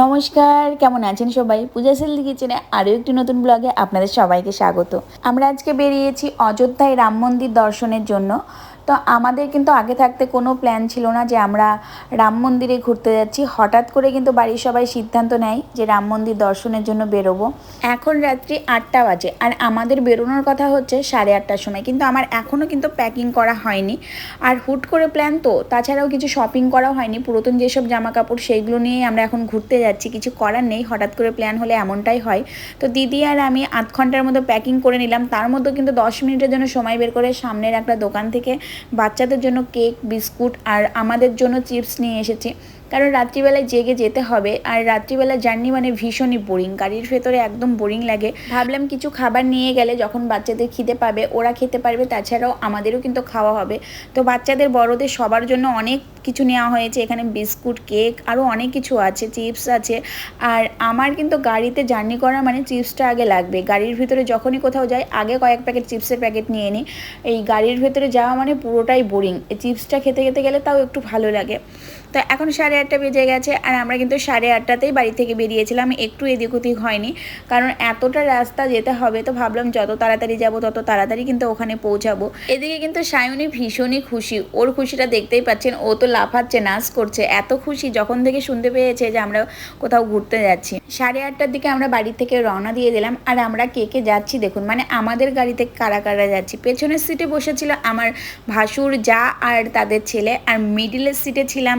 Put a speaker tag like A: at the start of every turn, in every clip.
A: নমস্কার, কেমন আছেন সবাই? পূজা সেল কিচেনে আরও একটি নতুন ব্লগে আপনাদের সবাইকে স্বাগত। আমরা আজকে বেরিয়েছি অযোধ্যায় রাম মন্দির দর্শনের জন্য। তো আমাদের কিন্তু আগে থাকতে কোনো প্ল্যান ছিল না যে আমরা রাম মন্দিরে ঘুরতে যাচ্ছি। হঠাৎ করে কিন্তু বাড়ির সবাই সিদ্ধান্ত নেয় যে রাম মন্দির দর্শনের জন্য বেরোবো। এখন রাত্রি আটটা বাজে আর আমাদের বেরোনোর কথা হচ্ছে সাড়ে আটটার সময়। কিন্তু আমার এখনও কিন্তু প্যাকিং করা হয়নি। আর হুট করে প্ল্যান তো, তাছাড়াও কিছু শপিং করা হয়নি। পুরাতন যেসব জামা কাপড় সেইগুলো নিয়েই আমরা এখন ঘুরতে যাচ্ছি, কিছু করার নেই। হঠাৎ করে প্ল্যান হলে এমনটাই হয়। তো দিদি আর আমি আধ ঘণ্টার মধ্যে প্যাকিং করে নিলাম। তার মধ্যে কিন্তু দশ মিনিটের জন্য সময় বের করে সামনের একটা দোকান থেকে বাচ্চাদের জন্য কেক বিস্কুট আর আমাদের জন্য চিপস নিয়ে এসেছি। কারণ রাত্রিবেলায় জেগে যেতে হবে, আর রাত্রিবেলা জার্নি মানে ভীষণই বোরিং গাড়ির ভেতরে একদম বোরিং লাগে। ভাবলাম কিছু খাবার নিয়ে গেলে যখন বাচ্চাদের খিদে পাবে, ওরা খেতে পারবে, তাছাড়াও আমাদেরও কিন্তু খাওয়া হবে। তো বাচ্চাদের, বড়দের সবার জন্য অনেক কিছু নেওয়া হয়েছে, এখানে বিস্কুট, কেক, আরও অনেক কিছু আছে, চিপস আছে। আর আমার কিন্তু গাড়িতে জার্নি করা মানে চিপসটা আগে লাগবে। গাড়ির ভিতরে যখনই কোথাও যাই, আগে কয়েক প্যাকেট চিপসের প্যাকেট নিয়ে নিই। এই গাড়ির ভেতরে যাওয়া মানে পুরোটাই বোরিং এই চিপসটা খেতে খেতে গেলে তাও একটু ভালো লাগে। তো এখন সাড়ে আটটা বেজে গেছে আর আমরা কিন্তু সাড়ে আটটাতেই বাড়ি থেকে বেরিয়েছিলাম, একটু এদিক ওদিক হয়নি। কারণ এতটা রাস্তা যেতে হবে, তো ভাবলাম যত তাড়াতাড়ি যাব তত তাড়াতাড়ি কিন্তু ওখানে পৌঁছাবো। এদিকে কিন্তু সায়নী ভীষণই খুশি, ওর খুশিটা দেখতেই পাচ্ছেন, ও তো লাফাচ্ছে, নাচ করছে, এত খুশি যখন থেকে শুনতে পেয়েছে যে আমরা কোথাও ঘুরতে যাচ্ছি। সাড়ে আটটার দিকে আমরা বাড়ি থেকে রওনা দিয়ে দিলাম, আর আমরা কে কে যাচ্ছি দেখুন মানে আমাদের গাড়িতে কারা কারা যাচ্ছি? পেছনের সিটে বসেছিল আমার ভাসুর, যা আর তাদের ছেলে, আর মিডিলের সিটে ছিলাম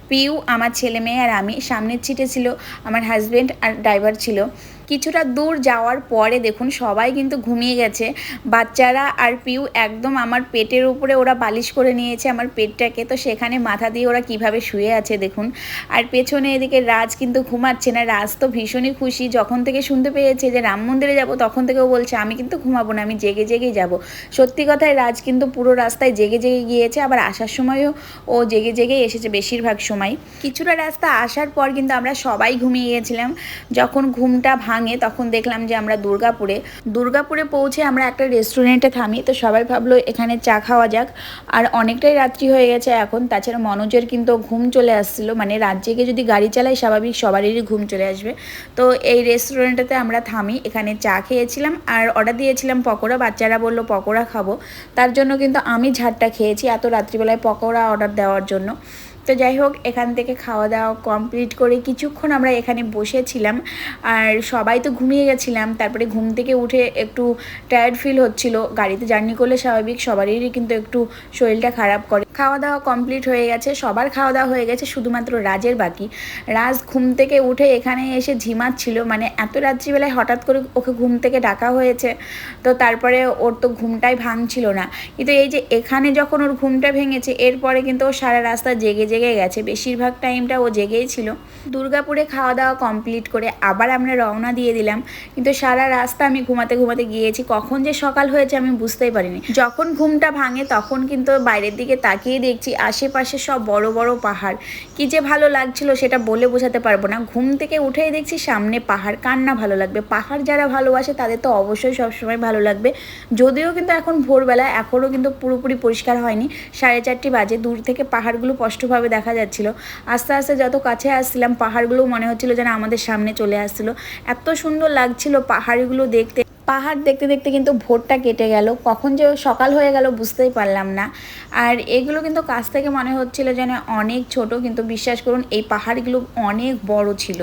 A: পিউ, আমার ছেলে মেয়ে আর আমি সামনের ছিটে ছিল আমার হাজব্যান্ড আর ড্রাইভার ছিল। কিছুটা দূর যাওয়ার পরে দেখুন সবাই কিন্তু ঘুমিয়ে গেছে। বাচ্চারা আর পিউ একদম আমার পেটের উপরে ওরা বালিশ করে নিয়েছে আমার পেটটাকে। তো সেখানে মাথা দিয়ে ওরা কীভাবে শুয়ে আছে দেখুন। আর পেছনে এদিকে রাজ কিন্তু ঘুমাচ্ছে না। রাজ তো ভীষণই খুশি। যখন থেকে শুনতে পেয়েছে যে রাম মন্দিরে যাব, তখন থেকেও বলছে, আমি কিন্তু ঘুমাবো না, আমি জেগে জেগেই যাব। সত্যি কথায় রাজ কিন্তু পুরো রাস্তায় জেগে জেগে গিয়েছে। আবার আসার সময়ও ও জেগে জেগেই এসেছে বেশিরভাগ সময়। কিছুটা রাস্তা আসার পর কিন্তু আমরা সবাই ঘুমিয়ে গিয়েছিলাম। যখন ঘুমটা ভাঙে তখন দেখলাম যে আমরা দুর্গাপুরে। দুর্গাপুরে পৌঁছে আমরা একটা রেস্টুরেন্টে থামি, তো সবাই ভাবলো এখানে চা খাওয়া যাক। আর অনেকটাই রাত্রি হয়ে গেছে এখন। তাছাড়া মনোজের কিন্তু ঘুম চলে আসছিল। মানে জেগে যদি গাড়ি চালায় স্বাভাবিক সবারই ঘুম চলে আসবে। তো এই রেস্টুরেন্টটাতে আমরা থামি, এখানে চা খেয়েছিলাম। আর অর্ডার দিয়েছিলাম পকোড়া। বাচ্চারা বলল, পকোড়া খাব। তার জন্য কিন্তু আমি ঝাড়টা খেয়েছি এত রাত্রিবেলায় পকোড়া অর্ডার দেওয়ার জন্য। তো যাই হোক, এখান থেকে খাওয়া দাওয়া কমপ্লিট করে কিছুক্ষণ আমরা এখানে বসেছিলাম। আর সবাই তো ঘুমিয়ে গেছিলাম। তারপরে ঘুম থেকে উঠে একটু টায়ার্ড ফিল হচ্ছিল। গাড়িতে জার্নি করলে স্বাভাবিক, সবারই কিন্তু একটু শরীরটা খারাপ করে। খাওয়া দাওয়া কমপ্লিট হয়ে গেছে। সবার খাওয়া দাওয়া হয়ে গেছে, শুধুমাত্র রাজের বাকি। রাজ ঘুম থেকে উঠে এখানে এসে ঝিমাচ্ছিল। মানে এত রাত্রিবেলায় হঠাৎ করে ওকে ঘুম থেকে ডাকা হয়েছে। তো তারপরে ওর তো ঘুমটাই ভাঙছিল না। কিন্তু এই যে এখানে যখন ওর ঘুমটা ভেঙেছে, এরপরে কিন্তু ও সারা রাস্তা জেগে জেগে গেছে। বেশিরভাগ টাইমটা ও জেগেই ছিল। দুর্গাপুরে খাওয়া দাওয়া কমপ্লিট করে আবার আমরা রওনা দিয়ে দিলাম। কিন্তু সারা রাস্তা আমি ঘুমাতে ঘুমাতে গিয়েছি। কখন যে সকাল হয়েছে আমি বুঝতেই পারিনি। যখন ঘুমটা ভাঙে তখন কিন্তু বাইরের দিকে তাকিয়ে দেখছি আশেপাশে সব বড় বড় পাহাড়। কি যে ভালো লাগছিল সেটা বলে বোঝাতে পারব না। ঘুম থেকে উঠেই দেখছি সামনে পাহাড়। কার না ভালো লাগবে? পাহাড় যারা ভালোবাসে তাদের তো অবশ্যই সবসময় ভালো লাগবে। যদিও কিন্তু এখন ভোরবেলা এখনও কিন্তু পুরোপুরি পরিষ্কার হয়নি। সাড়ে চারটি বাজে। দূর থেকে পাহাড়গুলো স্পষ্টভাবে দেখা যাচ্ছিল। আস্তে আস্তে যত কাছে আসছিলাম, পাহাড়গুলো মনে হচ্ছিল যেন আমাদের সামনে চলে আসছিল। এত সুন্দর লাগছিল পাহাড়গুলো দেখতে। পাহাড় দেখতে দেখতে কিন্তু ভোরটা কেটে গেল। কখন যে সকাল হয়ে গেল বুঝতেই পারলাম না। আর এগুলো কিন্তু কাছ থেকে মনে হচ্ছিল যেন অনেক ছোট, কিন্তু বিশ্বাস করুন, এই পাহাড়গুলো অনেক বড় ছিল।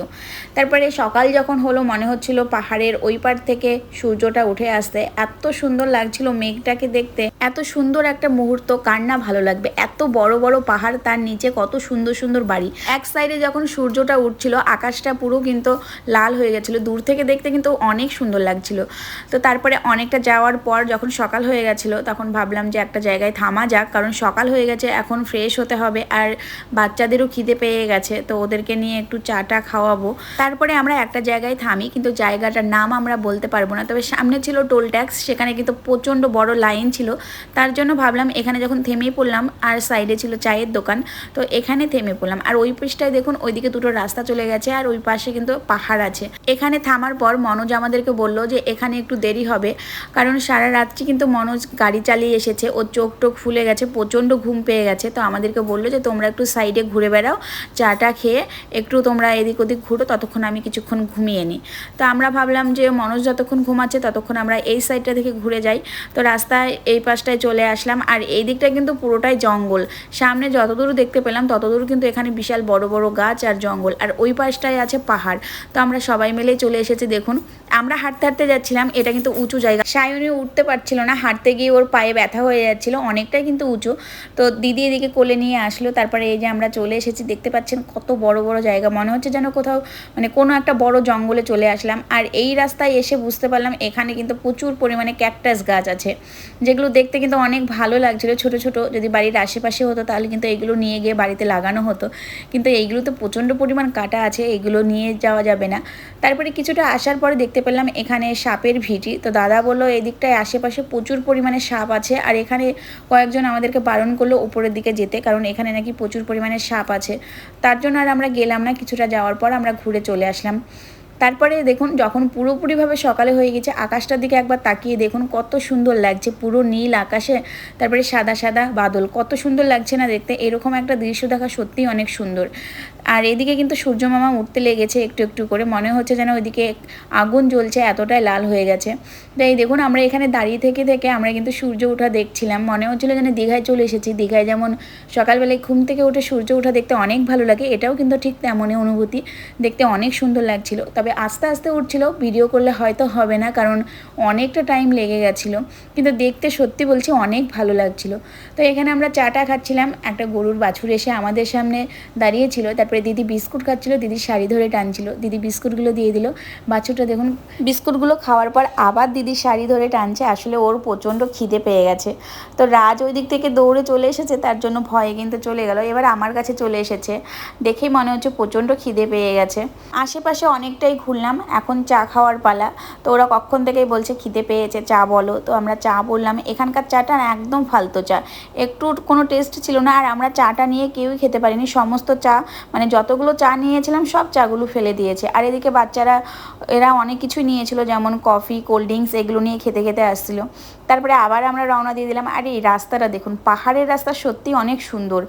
A: তারপরে সকাল যখন হলো, মনে হচ্ছিল পাহাড়ের ওই পার থেকে সূর্যটা উঠে আসতে। এত সুন্দর লাগছিল মেঘটাকে দেখতে। এত সুন্দর একটা মুহূর্ত, কার না ভালো লাগবে? এত বড় বড় পাহাড়, তার নিচে কত সুন্দর সুন্দর বাড়ি। এক সাইডে যখন সূর্যটা উঠছিল, আকাশটা পুরো কিন্তু লাল হয়ে গেছিল। দূর থেকে দেখতে কিন্তু অনেক সুন্দর লাগছিল। তো তারপরে অনেকটা যাওয়ার পর যখন সকাল হয়ে গেছিল, তখন ভাবলাম যে একটা জায়গায় থামা যাক, কারণ সকাল হয়ে গেছে, এখন ফ্রেশ হতে হবে আর বাচ্চাদেরও খিদে পেয়ে গেছে, তো ওদেরকে নিয়ে একটু চাটা খাওয়াবো। তারপরে আমরা একটা জায়গায় থামি, কিন্তু জায়গাটার নাম আমরা বলতে পারব না, তবে সামনে ছিল টোল ট্যাক্স সেখানে কিন্তু প্রচণ্ড বড় লাইন ছিল। তার জন্য ভাবলাম এখানে যখন থেমে পড়লাম, আর সাইডে ছিল চায়ের দোকান, তো এখানে থেমে পড়লাম। আর ওই পৃষ্ঠায় দেখুন, ওইদিকে দুটো রাস্তা চলে গেছে, আর ওই পাশে কিন্তু পাহাড় আছে। এখানে থামার পর মনোজ আমাদেরকে বলল যে এখানে একটু দেরি হবে। কারণ সারা রাত্রি কিন্তু মনোজ গাড়ি চালিয়ে এসেছে। ওর চোখ টোক ফুলে গেছে, প্রচণ্ড ঘুম পেয়ে গেছে। তো আমাদেরকে বলল যে, তোমরা একটু সাইডে ঘুরে বেড়াও, চাটা খেয়ে একটু তোমরা এদিক ওদিক ঘুরো, ততক্ষণ আমি কিছুক্ষণ ঘুমিয়ে নিই। তো আমরা ভাবলাম যে, মনোজ যতক্ষণ ঘুমাচ্ছে ততক্ষণ আমরা এই সাইডটা থেকে ঘুরে যাই। তো রাস্তায় এই পাশটায় চলে আসলাম। আর এই দিকটা কিন্তু পুরোটাই জঙ্গল। সামনে যতদূর দেখতে পেলাম, ততদূর কিন্তু এখানে বিশাল বড় বড় গাছ আর জঙ্গল। আর ওই পাশটায় আছে পাহাড়। তো আমরা সবাই মিলে চলে এসেছি, দেখুন। আমরা হাঁটতে হাঁটতে যাচ্ছিলাম। এটা কিন্তু উঁচু জায়গা। সায়নী উঠতে পারছিল না, হাঁটতে গিয়ে ওর পায়ে ব্যথা হয়ে যাচ্ছিল, অনেকটাই কিন্তু উঁচু। তো দিদি এদিকে কোলে নিয়ে আসলো, তারপরে এই যে আমরা চলে এসেছি, দেখতে পাচ্ছেন কত বড় বড় জায়গা। মনে হচ্ছে যেন কোথাও মানে কোনো একটা বড় জঙ্গলে চলে আসলাম। আর এই রাস্তায় এসে বুঝতে পারলাম, এখানে কিন্তু প্রচুর পরিমাণে ক্যাকটাস গাছ আছে, যেগুলো দেখতে কিন্তু অনেক ভালো লাগছিল। ছোট ছোট, যদি বাড়ির আশেপাশে হতো, তাহলে কিন্তু এইগুলো নিয়ে গিয়ে বাড়িতে লাগানো হতো। কিন্তু এইগুলো তো প্রচণ্ড পরিমাণ কাটা আছে, এগুলো নিয়ে যাওয়া যাবে না। তারপরে কিছুটা আসার পরে দেখতে পেলাম, এখানে সাপের ভিটি। তো দাদা বলল এদিকটায় আশেপাশে প্রচুর পরিমাণে সাপ আছে আর এখানে কয়েকজন আমাদেরকে বারণ করল উপরের দিকে যেতে, কারণ এখানে নাকি প্রচুর পরিমাণে সাপ আছে। তার জন্য আর আমরা গেলাম না, কিছুটা যাওয়ার পর আমরা ঘুরে চলে আসলাম। তারপরে দেখুন, যখন পুরোপুরিভাবে সকালে হয়ে গেছে, আকাশটার দিকে একবার তাকিয়ে দেখুন কত সুন্দর লাগছে, পুরো নীল আকাশে, তারপরে সাদা সাদা বাদল, কত সুন্দর লাগছে না দেখতে, এরকম একটা দৃশ্য দেখা সত্যিই অনেক সুন্দর। আর এদিকে কিন্তু সূর্য মামা উঠতে লেগেছে একটু একটু করে, মনে হচ্ছে যেন ওইদিকে আগুন জ্বলছে, এতটাই লাল হয়ে গেছে। তো এই দেখুন, আমরা এখানে দাঁড়িয়ে থেকে থেকে আমরা কিন্তু সূর্য ওঠা দেখছিলাম, মনে হচ্ছিল যেন দীঘায় চলে এসেছি, দীঘায় যেমন সকালবেলায় ঘুম থেকে উঠে সূর্য ওঠা দেখতে অনেক ভালো লাগে, এটাও কিন্তু ঠিক তেমনই অনুভূতি, দেখতে অনেক সুন্দর লাগছিল। তবে আস্তে আস্তে উঠছিল ভিডিও করলে হয়তো হবে না, কারণ অনেকটা টাইম লেগে গেছিল। কিন্তু দেখতে সত্যি বলছি অনেক ভালো লাগছিল। তো এখানে আমরা চাটা খাচ্ছিলাম, একটা গরুর বাছুর এসে আমাদের সামনে দাঁড়িয়েছিল, তারপরে দিদি বিস্কুট খাচ্ছিল, দিদির শাড়ি ধরে টানছিল। দিদি বিস্কুটগুলো দিয়ে দিল, বাছুরটা দেখুন, বিস্কুটগুলো খাওয়ার পর আবার দিদির শাড়ি ধরে টানছে, আসলে ওর প্রচণ্ড খিদে পেয়ে গেছে। তো রাজ ওই দিক থেকে দৌড়ে চলে এসেছে, তার জন্য ভয়ে কিন্তু চলে গেল। এবার আমার কাছে চলে এসেছে, দেখেই মনে হচ্ছে প্রচণ্ড খিদে পেয়ে গেছে। আশেপাশে অনেকটাই ঘুরলাম এখন চা খাওয়ার পালা। তো ওরা কখন থেকেই বলছে, খিদে পেয়েছে, চা বলো। তো আমরা চা বললাম, এখানকার চাটা একদম ফালতু চা। একটু কোনো টেস্ট ছিল না, আর আমরা চাটা নিয়ে কেউই খেতে পারিনি। সমস্ত চা মানে যতগুলো চা নিয়েছিলাম, সব চাগুলো ফেলে দিয়েছে। আর এদিকে বাচ্চারা, এরা অনেক কিছুই নিয়েছিল, যেমন কফি কোল্ড ড্রিঙ্কস এগুলো নিয়ে খেতে খেতে আসছিল। তারপরে আবার আমরা রওনা দিয়ে দিলাম। আর, এই রাস্তাটা দেখুন, পাহাড়ের রাস্তা সত্যি অনেক সুন্দর।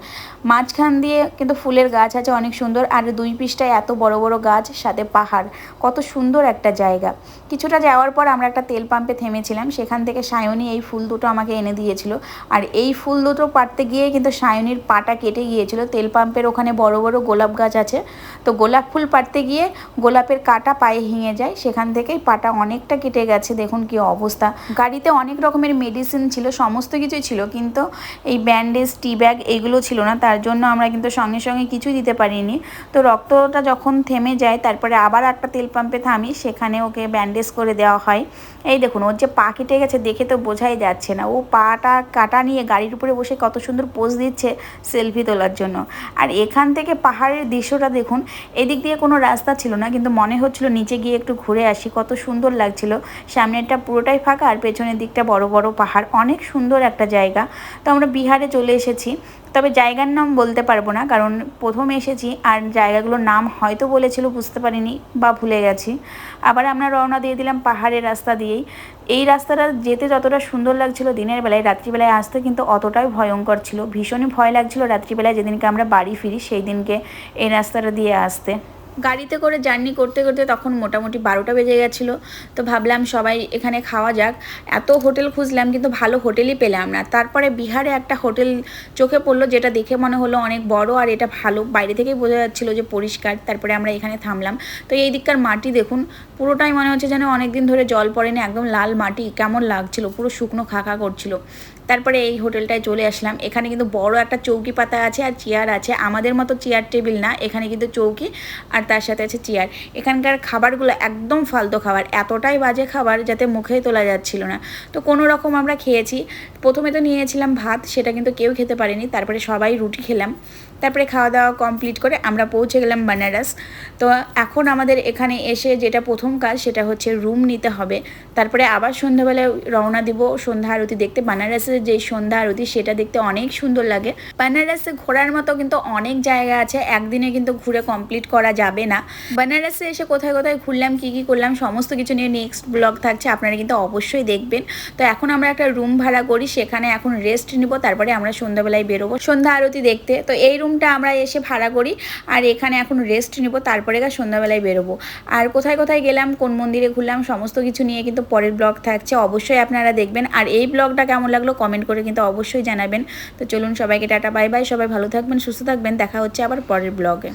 A: মাঝখান দিয়ে কিন্তু ফুলের গাছ আছে, অনেক সুন্দর। আর দুই পিসটায় এত বড় বড় গাছ, সাথে পাহাড়। কত সুন্দর একটা জায়গা। কিছুটা যাওয়ার পর আমরা একটা তেল পাম্পে থেমেছিলাম, সেখান থেকে সায়নী এই ফুল দুটো আমাকে এনে দিয়েছিল। আর এই ফুল দুটো পাড়তে গিয়ে কিন্তু সায়নীর পাটা কেটে গিয়েছিল। তেল পাম্পের ওখানে বড় বড় গোলাপ গাছ আছে। তো গোলাপ ফুল পাড়তে গিয়ে গোলাপের কাটা পায়ে হিঙে যায়। সেখান থেকেই পাটা অনেকটা কেটে গেছে। দেখুন কি অবস্থা। গাড়িতে অনেক রকমের মেডিসিন ছিল, সমস্ত কিছুই ছিল, কিন্তু এই ব্যান্ডেজ টি ব্যাগ এগুলো ছিল না। তার জন্য আমরা কিন্তু সঙ্গে সঙ্গে কিছুই দিতে পারিনি। তো রক্তটা যখন থেমে যায়, তারপরে আবার একটা তেল পাম্পে থামি, সেখানে ওকে ব্যান্ডেজ করে দেওয়া হয়। এই দেখুন, ওর যে পা কেটে গেছে দেখে তো বোঝাই যাচ্ছে না। ও পাটা কাটা নিয়ে গাড়ির উপরে বসে কত সুন্দর পোজ দিচ্ছে সেলফি তোলার জন্য। আর এখান থেকে পাহাড়ের দৃশ্যটা দেখুন, এদিক দিয়ে কোনো রাস্তা ছিল না, কিন্তু মনে হচ্ছিল নিচে গিয়ে একটু ঘুরে আসি। কত সুন্দর লাগছিল। সামনেরটা পুরোটাই ফাঁকা, আর পেছনের দিকটা বড় বড় পাহাড়। অনেক সুন্দর একটা জায়গা। তো আমরা বিহারে চলে এসেছি। তবে জায়গার নাম বলতে পারব না, কারণ প্রথম এসেছি আর জায়গাগুলোর নাম হয়তো বলেছিল, বুঝতে পারিনি বা ভুলে গেছি। আবার আমরা রওনা দিয়ে দিলাম পাহাড়ের রাস্তা দিয়েই। এই রাস্তাটা যেতে যতটা সুন্দর লাগছিল দিনের বেলায়, রাত্রিবেলায় আসতে কিন্তু অতটাই ভয়ঙ্কর ছিল। ভীষণই ভয় লাগছিল রাত্রিবেলায় যেদিনকে আমরা বাড়ি ফিরি সেই দিনকে এই রাস্তাটা দিয়ে আসতে। গাড়িতে করে জার্নি করতে করতে তখন মোটামুটি বারোটা বেজে গেছিল। তো ভাবলাম সবাই এখানে খাওয়া যাক। এত হোটেল খুঁজলাম কিন্তু ভালো হোটেলই পেলাম না। তারপরে বিহারে একটা হোটেল চোখে পড়ল যেটা দেখে মনে হলো অনেক বড় আর এটা ভালো। বাইরে থেকেই বোঝা যাচ্ছিল যে পরিষ্কার। তারপরে আমরা এখানে থামলাম। তো এই দিককার মাটি দেখুন, পুরোটাই মনে হচ্ছে যেন অনেক দিন ধরে জল পড়েনি, একদম লাল মাটি। কেমন লাগছিল, পুরো শুকনো খাকা করছিল। তারপরে এই হোটেলটায় চলে আসলাম। এখানে কিন্তু বড় একটা চৌকি পাতা আছে আর চেয়ার আছে। আমাদের মতো চেয়ার টেবিল না, এখানে কিন্তু চৌকি আর তার সাথে আছে চেয়ার। এখানকার খাবারগুলো একদম ফালতু খাবার, এতটাই বাজে খাবার যাতে মুখে তোলা যাচ্ছিল না। তো কোনো রকম আমরা খেয়েছি। প্রথমে তো নিয়েছিলাম ভাত, সেটা কিন্তু কেউ খেতে পারেনি। তারপরে সবাই রুটি খেলাম। তারপরে খাওয়া দাওয়া কমপ্লিট করে আমরা পৌঁছে গেলাম বানারস তো এখন আমাদের এখানে এসে যেটা প্রথম কাজ সেটা হচ্ছে রুম নিতে হবে। তারপরে আবার সন্ধ্যাবেলায় রওনা দিব। সন্ধ্যা আরতি দেখতে বানারসের যে সন্ধ্যা আরতি সেটা দেখতে অনেক সুন্দর লাগে। বানারসে ঘোরার মতো কিন্তু অনেক জায়গা আছে। একদিনে কিন্তু ঘুরে কমপ্লিট করা যাবে না। বানারসে এসে কোথায় কোথায় ঘুরলাম, কী কী করলাম, সমস্ত কিছু নিয়ে নেক্সট ব্লগ থাকছে, আপনারা কিন্তু অবশ্যই দেখবেন। তো এখন আমরা একটা রুম ভাড়া করি, সেখানে এখন রেস্ট নিব, তারপরে আমরা সন্ধ্যাবেলায় বেরোবো। সন্ধ্যা আরতি দেখতে। তো এই রুমটা আমরা এসে ভাড়া করি আর এখানে এখন রেস্ট নিব, তারপরে গা সন্ধ্যাবেলায় বেরোবো। আর কোথায় কোথায় গেলাম, কোন মন্দিরে ঘুরলাম, সমস্ত কিছু নিয়ে কিন্তু পরের ব্লগ থাকছে, অবশ্যই আপনারা দেখবেন। আর এই ব্লগটা কেমন লাগল কমেন্ট করে কিন্তু অবশ্যই জানাবেন। তো চলুন সবাইকে টাটা বাই বাই সবাই ভালো থাকবেন, সুস্থ থাকবেন, দেখা হচ্ছে আবার পরের ব্লগে